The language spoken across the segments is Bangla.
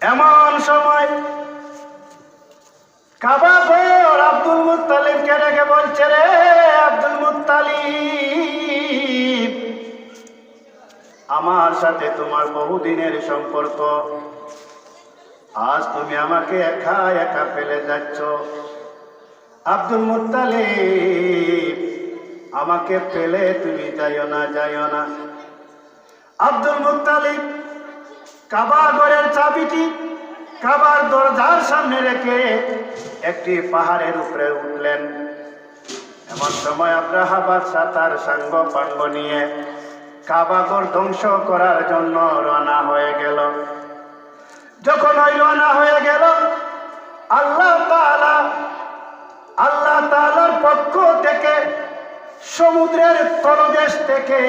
এমন সময় কাবা ঘর আব্দুল মুতালিব মুত্তালিবকে ডেকে বলছে রে আব্দুল মুত্তালিব, আমার সাথে তোমার বহুদিনের সম্পর্ক। আজ তুমি আমাকে একা একা ফেলে যাচ্ছ। আব্দুল মুত্তালিব, আমাকে ফেলে তুমি যাইও না যাইও না। আব্দুল মুত্তালিব কাবা ঘরের চাবিটি কাবার দরজার সামনে রেখে একটি পাহাড়ের উপরে উঠলেন। এমন সময় আব্রাহা বাদশাহ তার সাঙ্গ পাঙ্গ নিয়ে কাবাগর ধ্বংস করার জন্য রওনা হয়ে গেল। যখন ওই রওনা হয়ে গেল, আল্লাহ তাআলা, আল্লাহ তাআলার পক্ষ থেকে সমুদ্রের তলদেশ থেকে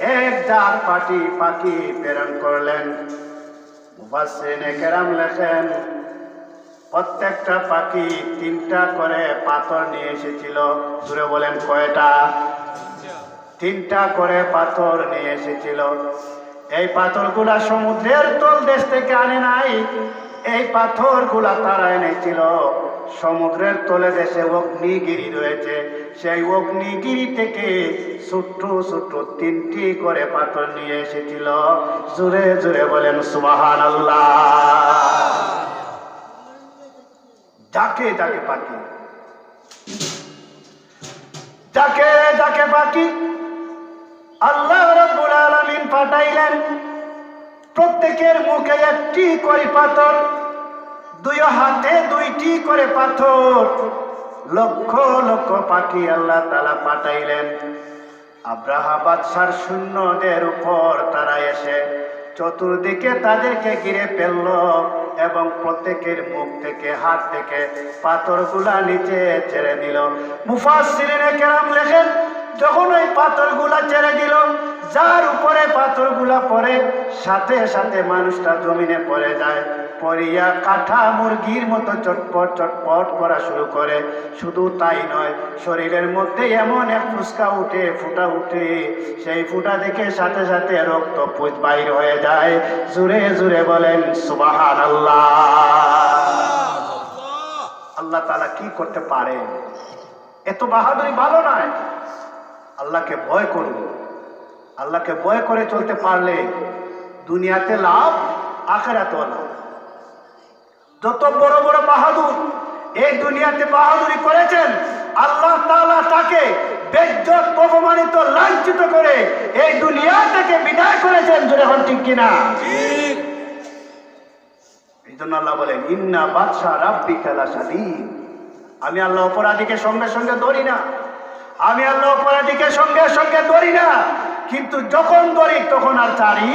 এক জাত পাটি পাখি প্রেরণ করলেন। কেরাম লেখেন, প্রত্যেকটা পাখি তিনটা করে পাথর নিয়ে এসেছিল। দূরে বলেন, কয়টা? তিনটা করে পাথর নিয়ে এসেছিল। এই পাথরগুলা সমুদ্রের তল দেশ থেকে আনে নাই, এই পাথরগুলা তারা এনেছিল। সমুদ্রের তলে দেশে অগ্নিগিরি রয়েছে, সেই অগ্নিগিরি থেকে ছোট্ট ছোট্ট তিনটি করে পাথর নিয়ে এসেছিল। জুড়ে জুড়ে বলেন সুবাহান আল্লাহ যাকে যাকে পাখি। যাকে যাকে পাখি। আল্লাহ রব্বুল পাঠাইলেন, প্রত্যেকের মুখে একটি করে পাথর। দুই হাতে দুইটি করে পাথর। লক্ষ লক্ষ পাখি আল্লাহ তালা পাঠাইলেন। আব্রাহা বাদশার শূন্যদের উপর তারা এসে চতুর্দিকে তাদেরকে ঘিরে ফেলল এবং প্রত্যেকের মুখ থেকে, হাত থেকে পাথরগুলা নিচে ছেড়ে দিল। মুফাসসিরিনে কেরাম লেখেন, যখন ওই পাথরগুলা ছেড়ে দিল যার উপরে পাথরগুলা পড়ে, সাথে সাথে মানুষটা জমিনে পড়ে যায়। পরিয়া কাঠা মুরগির মতো চটপট চটপট করা শুরু করে। শুধু তাই নয়, শরীরের মধ্যে এমন এক ফুসকা উঠে, ফুটা উঠে। সেই ফুটা দেখে সাথে সাথে রক্ত পুজ বাইর হয়ে যায়। জুড়ে জুড়ে বলেন সুবাহান আল্লাহ আল্লাহ তালা কি করতে পারে এত বাহাদুরি ভালো নয়। আল্লাহকে ভয় করব। আল্লাহকে ভয় করে চলতে পারলে দুনিয়াতে লাভ, আখেরাতেও লাভ। যত বড় বড় বাহাদুর এই দুনিয়াতে বাহাদুরি করেছেন, আল্লাহ তাআলা তাকে বেজ্জত, অপমানিত, লাঞ্ছিত করে এই দুনিয়া থেকে বিদায় করেছেন, জোরে হন ঠিক কিনা? এই জন্য আল্লাহ বলেন, ইন্না বাদশাহ রাব্বি খেলা আমি আল্লাহ অপরাধীকে সঙ্গে সঙ্গে ধরি না। আমি আল্লাহ অপরাধীকে সঙ্গে সঙ্গে ধরি না। কিন্তু যখন ধরি তখন আর ছাড়ি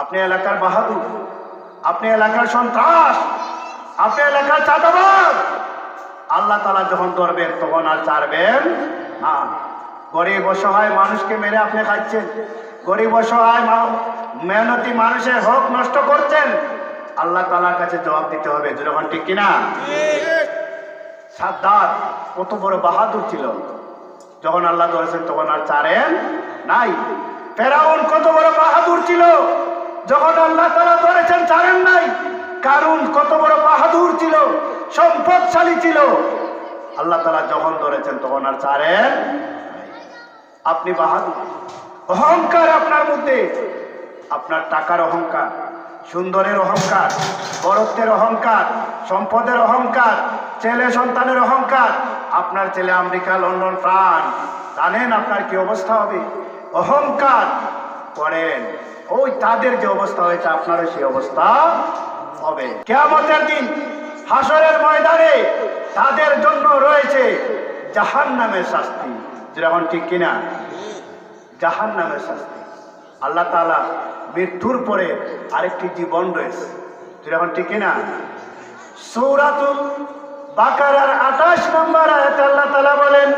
আপনি এলাকার বাহাদুর আপনি এলাকার সন্ত্রাস আপনি এলাকার চাঁদাবাদ আল্লাহ তালা যখন ধরবেন তখন আর ছাড়বেন না। গরিব অসহায় মানুষকে মেরে আপনি খাচ্ছেন গরিব অসহায় মেহনতি মানুষের হক নষ্ট করছেন। আল্লাহ তালার কাছে জবাব দিতে হবে যখন ঠিক কিনা? সাদ্দাত কত বড় বাহাদুর ছিল। যখন আল্লাহ ধরেছেন, তখন আর ছাড়েন নাই। ফেরাউন কত বড় বাহাদুর ছিল। যখন আল্লাহ তারা ধরেছেন ছাড়েন নাই। কারণ কত বড় বাহাদুর ছিল, সম্পদশালী ছিল। আল্লাহ তালা যখন ধরেছেন, তখন আর ছাড়েন আপনি বাহাদুর। অহংকার আপনার মধ্যে। আপনার টাকার অহংকার। সুন্দরের অহংকার বরত্বের অহংকার, সম্পদের অহংকার, ছেলে সন্তানের অহংকার। আপনার ছেলে আমেরিকা, লন্ডন, ফ্রান্স, জানেন আপনার কি অবস্থা হবে? অহংকার করেন। ওই তাদের যে অবস্থা হয়েছে, আপনারও সেই অবস্থা হবে। কেয়ামতের দিন হাসরের ময়দানে তাদের জন্য রয়েছে জাহান নামের শাস্তি যেরকম ঠিক কিনা? জাহান নামের শাস্তি। আল্লাহ তালা মৃত্যুর পরে আরেকটি জীবন রয়েছে। তুই এখন ঠিক না সৌরাতুল বাকারার আঠাশ নম্বর আয়াতে আল্লাহ তালা বলেন,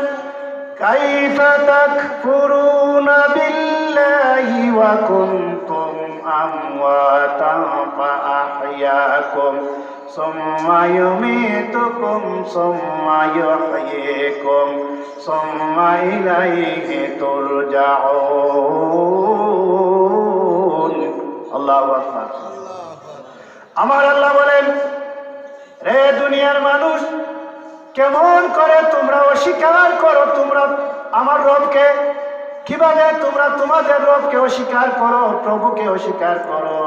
কাইফা তাকফুরুনা বিল্লাহি ওয়া কুনতুম আমওয়াতান ফাআহইয়াকুম, সুম্মা ইউমীতুকুম, সুম্মা ইউহয়ীকুম সুম্মা ইলাইহি কেমন করে তোমরা অস্বীকার করো? তোমরা আমার রবকে কীভাবে তোমরা তোমাদের রবকে অস্বীকার করো? প্রভুকে অস্বীকার করো।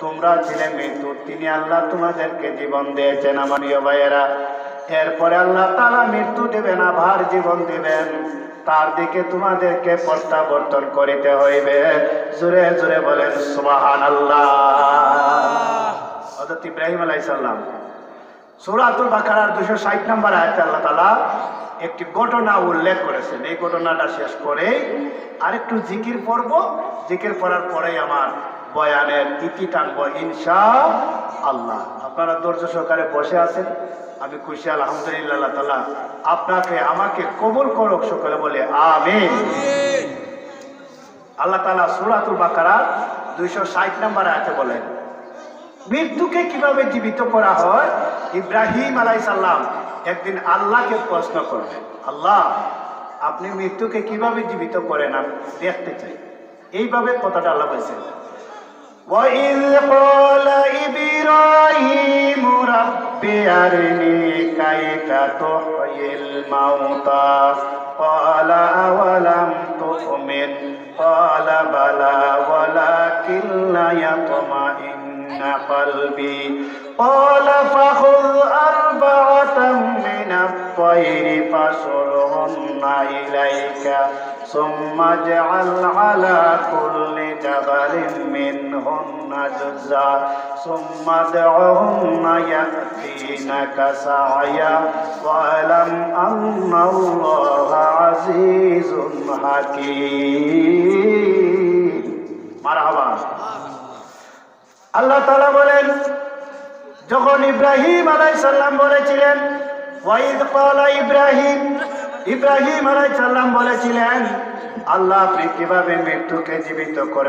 তোমরা ছিলে মৃত্যু, তিনি আল্লাহ তোমাদেরকে জীবন দিয়েছেন আমার ভাইয়েরা। এরপরে আল্লাহ তালা মৃত্যু দেবেন, আবার জীবন দিবেন। তার দিকে তোমাদেরকে প্রত্যাবর্তন করিতে হইবে। জোরে জোরে বলেন সুবাহান আল্লাহ ইব্রাহিম আলাইসাল্লাম সুরাতুল বাকারার দুশো ষাট নম্বর আয়াতে আল্লাহ তালা একটি ঘটনা উল্লেখ করেছেন। এই ঘটনাটা শেষ করে আরেকটু জিকির পড়ব। জিকির পড়ার পরেই আমার বয়ানের ইতি টানব ইনশা আল্লাহ আপনারা ধৈর্য সহকারে বসে আছেন। আমি খুশি, আলহামদুলিল্লাহ তালা আপনাকে, আমাকে কবুল করুক সকলে বলে আমিন। আল্লাহ তালা সুরাতুল বাকারা দুইশো ষাট নম্বর আয়াতে বলেন, মৃত্যুকে কীভাবে জীবিত করা হয়? ইব্রাহিম আলাইসাল্লাম একদিন আল্লাহকে প্রশ্ন করবেন আল্লাহ আপনি মৃত্যুকে কিভাবে জীবিত করেন আমি দেখতে চাই এইভাবে কথাটা আল্লাহ বলছেন وَإِذْ قَالَ إِبْرَاهِيمُ رَبِّ أَرِنِي كَيْفَ تُحْيِي الْمَوْتَى قَالَ أَوَلَمْ تُؤْمِنْ قَالَ بَلَى وَلَكِنْ ليطمئن قلبي قال ثم اجعل على كل جبل منهن جزءا ثم ادعهن يأتينك سعيا واعلم أن الله عزيز حكيم مرحبا আল্লাহ তালা বলেন যখন ইব্রাহিম আলাইসাল্লাম বলেছিলেন ওয়াইদ কালা ইব্রাহিম ইব্রাহিম আলাই সাল্লাম বলেছিলেন আল্লাহ আপনি কীভাবে মৃত্যুকে জীবিত করেন